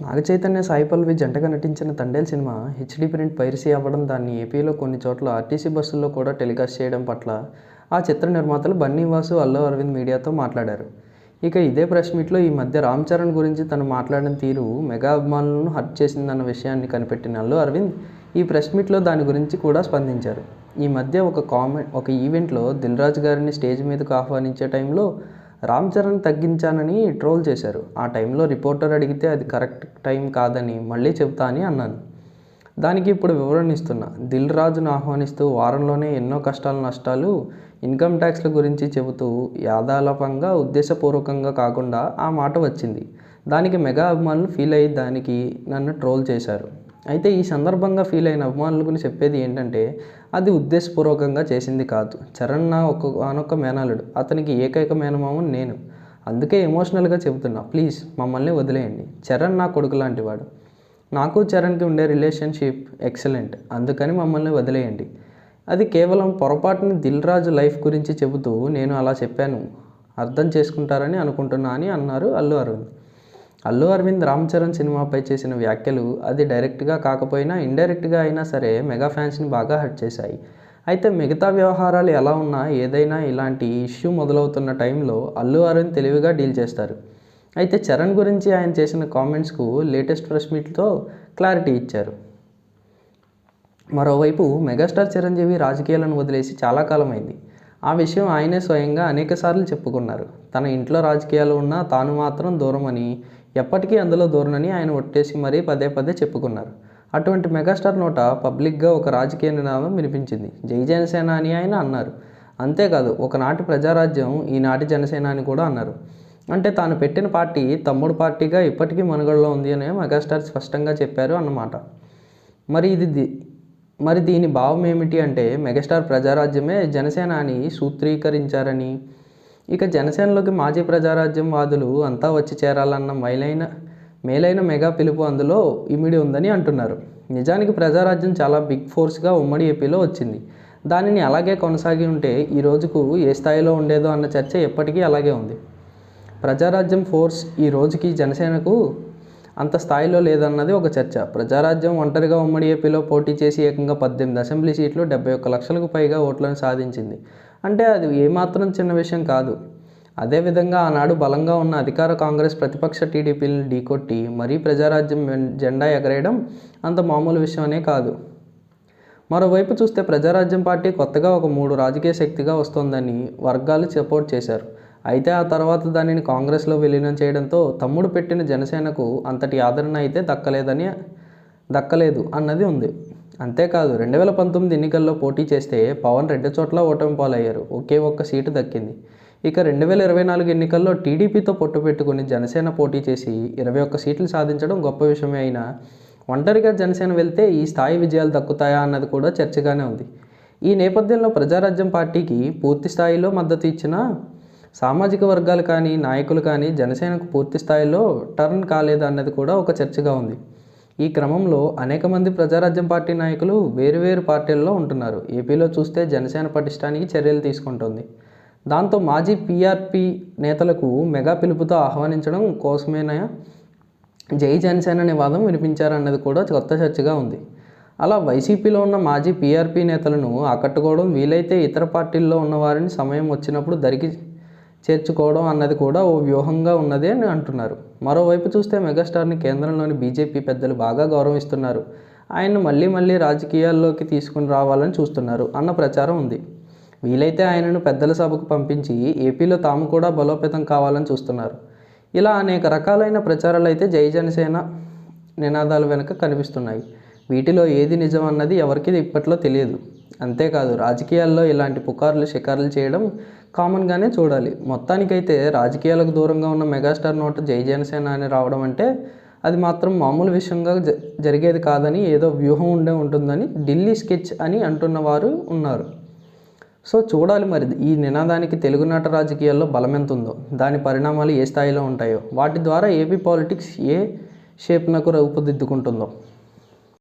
నాగ చైతన్య సాయి పల్లవి జంటగా నటించిన Thandel cinema HD print piracy అవ్వడం దాన్ని ఏపీలో కొన్ని చోట్ల ఆర్టీసీ బస్సుల్లో కూడా టెలికాస్ట్ చేయడం పట్ల ఆ చిత్ర నిర్మాతలు బన్నీ వాసు అల్లు అరవింద్ మీడియాతో మాట్లాడారు. ఇక ఇదే ప్రెస్ మీట్లో ఈ మధ్య రామ్ చరణ్ గురించి తను మాట్లాడిన తీరు మెగా అభిమానులను హర్ట్ చేసిందన్న విషయాన్ని కనిపెట్టిన అల్లు అరవింద్ ఈ ప్రెస్ మీట్లో దాని గురించి కూడా స్పందించారు. ఈ మధ్య ఒక కామెంట్ ఒక ఈవెంట్లో దిల్ రాజు గారిని స్టేజ్ మీదకు ఆహ్వానించే టైంలో రామ్ చరణ్ తగ్గించానని ట్రోల్ చేశారు. ఆ టైంలో రిపోర్టర్ అడిగితే అది కరెక్ట్ టైం కాదని మళ్ళీ చెప్తా అని అన్నాను. దానికి ఇప్పుడు వివరణ ఇస్తున్నా. దిల్ రాజును ఆహ్వానిస్తూ వారంలోనే ఎన్నో కష్టాలు నష్టాలు ఇన్కమ్ ట్యాక్స్ల గురించి చెబుతూ యాదాలపంగా ఉద్దేశపూర్వకంగా కాకుండా ఆ మాట వచ్చింది. దానికి మెగా అభిమానులు ఫీల్ అయ్యి దానికి నన్ను ట్రోల్ చేశారు. అయితే ఈ సందర్భంగా ఫీల్ అయిన అభిమానులు గురించి చెప్పేది ఏంటంటే అది ఉద్దేశపూర్వకంగా చేసింది కాదు. చరణ్ నా ఒక అనొక మేనలుడు అతనికి ఏకైక మేనమామ నేను. అందుకే ఎమోషనల్గా చెబుతున్నా ప్లీజ్ మమ్మల్ని వదిలేయండి. చరణ్ నా కొడుకు లాంటివాడు. నాకు చరణ్కి ఉండే రిలేషన్షిప్ ఎక్సలెంట్. అందుకని మమ్మల్ని వదిలేయండి. అది కేవలం పొరపాటుని దిల్ రాజు లైఫ్ గురించి చెబుతూ నేను అలా చెప్పాను. అర్థం చేసుకుంటారని అనుకుంటున్నా అని అన్నారు అల్లు అరవింద్ అల్లు అరవింద్ రామ్ చరణ్ సినిమాపై చేసిన వ్యాఖ్యలు అది డైరెక్ట్గా కాకపోయినా ఇండైరెక్ట్గా అయినా సరే మెగా ఫ్యాన్స్ని బాగా హర్ట్ చేశాయి. అయితే మిగతా వ్యవహారాలు ఎలా ఉన్నా ఏదైనా ఇలాంటి ఇష్యూ మొదలవుతున్న టైంలో అల్లు అరవింద్ తెలివిగా డీల్ చేస్తారు. అయితే చరణ్ గురించి ఆయన చేసిన కామెంట్స్కు లేటెస్ట్ ప్రెస్ మీట్తో క్లారిటీ ఇచ్చారు. మరోవైపు మెగాస్టార్ చిరంజీవి రాజకీయాలను వదిలేసి చాలా కాలమైంది. ఆ విషయం ఆయనే స్వయంగా అనేకసార్లు చెప్పుకున్నారు. తన ఇంట్లో రాజకీయాలు ఉన్నా తాను మాత్రం దూరమని ఎప్పటికీ అందులో దూరనని ఆయన ఒట్టేసి మరీ పదే పదే చెప్పుకున్నారు. అటువంటి మెగాస్టార్ నోట పబ్లిక్గా ఒక రాజకీయ నినాదం వినిపించింది. జై జనసేన అని ఆయన అన్నారు. అంతేకాదు ఒకనాటి ప్రజారాజ్యం ఈనాటి జనసేన అని కూడా అన్నారు. అంటే తాను పెట్టిన పార్టీ తమ్ముడు పార్టీగా ఇప్పటికీ మనుగడలో ఉంది అని మెగాస్టార్ స్పష్టంగా చెప్పారు అన్నమాట. మరి ఇది ది- మరి దీని భావం ఏమిటి అంటే మెగాస్టార్ ప్రజారాజ్యమే జనసేన అని సూత్రీకరించారని ఇక జనసేనలోకి మాజీ ప్రజారాజ్యం వాదులు అంతా వచ్చి చేరాలన్న మైలైన మేలైన మెగా పిలుపు అందులో ఇమిడి ఉందని అంటున్నారు. నిజానికి ప్రజారాజ్యం చాలా బిగ్ ఫోర్స్గా ఉమ్మడి ఏపీలో వచ్చింది. దానిని అలాగే కొనసాగి ఉంటే ఈ రోజుకు ఏ స్థాయిలో ఉండేదో అన్న చర్చ ఎప్పటికీ అలాగే ఉంది. ప్రజారాజ్యం ఫోర్స్ ఈ రోజుకి జనసేనకు అంత స్థాయిలో లేదన్నది ఒక చర్చ. ప్రజారాజ్యం ఒంటరిగా ఉమ్మడి ఏపీలో పోటీ చేసి ఏకంగా పద్దెనిమిది అసెంబ్లీ సీట్లు డెబ్బై ఒక్క లక్షలకు పైగా ఓట్లను సాధించింది. అంటే అది ఏమాత్రం చిన్న విషయం కాదు. అదేవిధంగా ఆనాడు బలంగా ఉన్న అధికార కాంగ్రెస్ ప్రతిపక్ష టీడీపీలను ఢీకొట్టి మరీ ప్రజారాజ్యం జెండా ఎగరేయడం అంత మామూలు విషయమనే కాదు. మరోవైపు చూస్తే ప్రజారాజ్యం పార్టీ కొత్తగా ఒక మూడు రాజకీయ శక్తిగా వస్తోందని వర్గాలు సపోర్ట్ చేశారు. అయితే ఆ తర్వాత దానిని కాంగ్రెస్లో విలీనం చేయడంతో తమ్ముడు పెట్టిన జనసేనకు అంతటి ఆదరణ అయితే దక్కలేదని దక్కలేదు అన్నది ఉంది. అంతేకాదు రెండు వేల పంతొమ్మిది ఎన్నికల్లో పోటీ చేస్తే పవన్ రెండు చోట్ల ఓటమి పాలయ్యారు. ఒకే ఒక్క సీటు దక్కింది. ఇక రెండు వేల ఇరవై నాలుగు ఎన్నికల్లో టీడీపీతో పొట్టు పెట్టుకుని జనసేన పోటీ చేసి ఇరవై ఒక్క సీట్లు సాధించడం గొప్ప విషయమే అయినా ఒంటరిగా జనసేన వెళ్తే ఈ స్థాయి విజయాలు దక్కుతాయా అన్నది కూడా చర్చగానే ఉంది. ఈ నేపథ్యంలో ప్రజారాజ్యం పార్టీకి పూర్తి స్థాయిలో మద్దతు ఇచ్చిన సామాజిక వర్గాలు కానీ నాయకులు కానీ జనసేనకు పూర్తి స్థాయిలో టర్న్ కాలేదు అన్నది కూడా ఒక చర్చగా ఉంది. ఈ క్రమంలో అనేక మంది ప్రజారాజ్యం పార్టీ నాయకులు వేరువేరు పార్టీల్లో ఉంటున్నారు. ఏపీలో చూస్తే జనసేన పటిష్టానికి చర్యలు తీసుకుంటోంది. దాంతో మాజీ పీఆర్పీ నేతలకు మెగా పిలుపుతో ఆహ్వానించడం కోసమేనా జై జనసేన అనే వాదం వినిపించారన్నది కూడా కొత్త చర్చగా ఉంది. అలా వైసీపీలో ఉన్న మాజీ పీఆర్పీ నేతలను ఆకట్టుకోవడం వీలైతే ఇతర పార్టీల్లో ఉన్న వారిని సమయం వచ్చినప్పుడు దరికి చేర్చుకోవడం అన్నది కూడా ఓ వ్యూహంగా ఉన్నది అని అంటున్నారు. మరోవైపు చూస్తే మెగాస్టార్ని కేంద్రంలోని బీజేపీ పెద్దలు బాగా గౌరవిస్తున్నారు. ఆయన్ను మళ్ళీ మళ్ళీ రాజకీయాల్లోకి తీసుకుని రావాలని చూస్తున్నారు అన్న ప్రచారం ఉంది. వీలైతే ఆయనను పెద్దల సభకు పంపించి ఏపీలో తాము కూడా బలోపేతం కావాలని చూస్తున్నారు. ఇలా అనేక రకాలైన ప్రచారాలు అయితే జై జనసేన నినాదాలు వెనుక కనిపిస్తున్నాయి. వీటిలో ఏది నిజం అన్నది ఎవరికీ ఇప్పట్లో తెలియదు. అంతేకాదు రాజకీయాల్లో ఇలాంటి పుకార్లు షికారులు చేయడం కామన్గానే చూడాలి. మొత్తానికైతే రాజకీయాలకు దూరంగా ఉన్న మెగాస్టార్ నోట జై జనసేన అని రావడం అంటే అది మాత్రం మామూలు విషయంగా జ- జరిగేది కాదని ఏదో వ్యూహం ఉండే ఉంటుందని ఢిల్లీ స్కెచ్ అని అంటున్న వారు ఉన్నారు. సో చూడాలి మరి ఈ నినాదానికి తెలుగునాట రాజకీయాల్లో బలమెంత ఉందో దాని పరిణామాలు ఏ స్థాయిలో ఉంటాయో వాటి ద్వారా ఏపీ పాలిటిక్స్ ఏ షేప్నకు రూపుదిద్దుకుంటుందో.